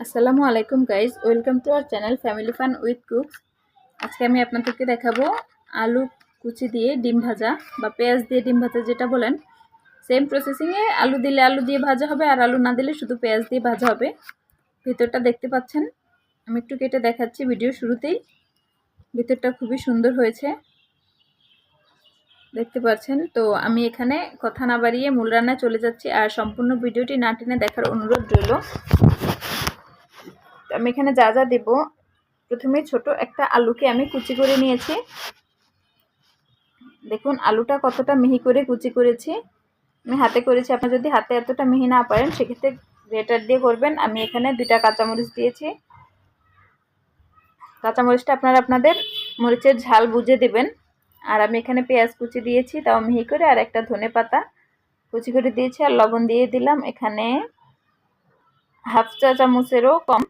আসসালামু আলাইকুম guys welcome to our channel family fun with cooks আজকে আমি আপনাদেরকে দেখাবো আলু কুচি দিয়ে ডিম ভাজা বা পেঁয়াজ দিয়ে ডিম ভাজা যেটা বলেন। সেম প্রসেসিংয়ে আলু দিলে আলু দিয়ে ভাজা হবে, আর আলু না দিলে শুধু পেঁয়াজ দিয়ে ভাজা হবে। ভিতরটা দেখতে পাচ্ছেন? আমি একটু কেটে দেখাচ্ছি ভিডিও শুরুতেই। ভিতরটা খুবই সুন্দর হয়েছে। দেখতে পাচ্ছেন? তো আমি এখানে কথা না বাড়িয়ে মূল রান্নায় চলে যাচ্ছি, আর সম্পূর্ণ ভিডিওটি না টেনে দেখার অনুরোধ রইল। আমি এখানে যা যা দেব, প্রথমে ছোট একটা আলুকে আমি কুচি করে নিয়েছি। দেখুন, আলুটা কতটা মিহি করে কুচি করেছি। আমি হাতে করেছি, আপনার যদি হাতে এতটা মিহি না পারেন, সেক্ষেত্রে গ্রেটার দিয়ে করবেন। আমি এখানে দুইটা কাঁচামরিচ দিয়েছি। কাঁচামরিচটা আপনারা আপনাদের মরিচের ঝাল বুঝে দেবেন। আর আমি এখানে পেঁয়াজ কুচি দিয়েছি, তাও মিহি করে, আর একটা ধনে পাতা কুচি করে দিয়েছি। আর লবণ দিয়ে দিলাম এখানে হাফ চা চামচেরও কম।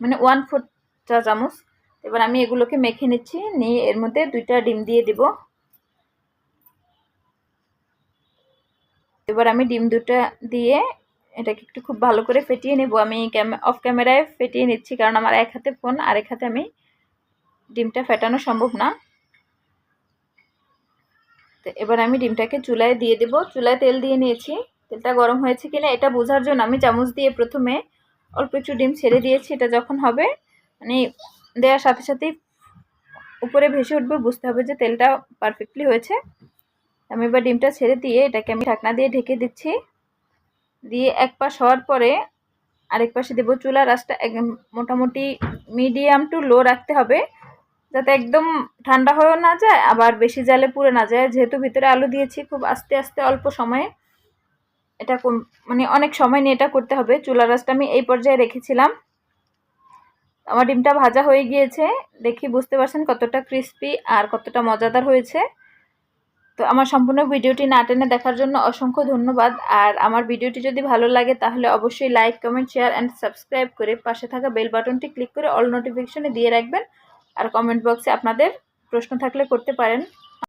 মানে ওয়ান ফোর চা চামচ। এবার আমি এগুলোকে মেখে নিচ্ছি, নিয়ে এর মধ্যে দুইটা ডিম দিয়ে দিব। এবার আমি ডিম দুটা দিয়ে এটাকে একটু খুব ভালো করে ফেটিয়ে নেব। আমি অফ ক্যামেরায় ফেটিয়ে নিচ্ছি, কারণ আমার এক হাতে ফোন, আর এক হাতে আমি ডিমটা ফেটানো সম্ভব না। তো এবার আমি ডিমটাকে চুলায় দিয়ে দেব। চুলায় তেল দিয়ে নিয়েছি। তেলটা গরম হয়েছে কিনা এটা বোঝার জন্য আমি চামচ দিয়ে প্রথমে অল্প একটু ডিম ছেড়ে দিয়েছি, এটা যখন হবে মানে দেওয়ার সাথে সাথেই উপরে ভেসে উঠবে, বুঝতে হবে যে তেলটা পারফেক্টলি হয়েছে। আমি এবার ডিমটা ছেড়ে দিয়ে এটাকে আমি ঢাকনা দিয়ে ঢেকে দিচ্ছি। দিয়ে এক পাশ হওয়ার পরে আরেক পাশে দেবো চুলা রাসটা মোটামুটি মিডিয়াম টু লো রাখতে হবে, যাতে একদম ঠান্ডা হয়েও না যায়, আবার বেশি জালে পুড়ে না যায়। যেহেতু ভিতরে আলু দিয়েছি, খুব আস্তে আস্তে অল্প সময়ে এটা মানে অনেক সময় নিয়ে এটা করতে হবে। চুলা রাসটা আমি এই পর্যায়ে রেখেছিলাম। আমার ডিমটা ভাজা হয়ে গিয়েছে। দেখি বুঝতে পারছেন কতটা ক্রিস্পি আর কতটা মজাদার হয়েছে। তো আমার সম্পূর্ণ ভিডিওটি না টেনে দেখার জন্য অসংখ্য ধন্যবাদ। আর আমার ভিডিওটি যদি ভালো লাগে তাহলে অবশ্যই like, comment, share and subscribe করে পাশে থাকা বেল বাটনটি ক্লিক করে অল নোটিফিকেশনে দিয়ে রাখবেন। আর কমেন্ট বক্সে আপনাদের প্রশ্ন থাকলে করতে পারেন।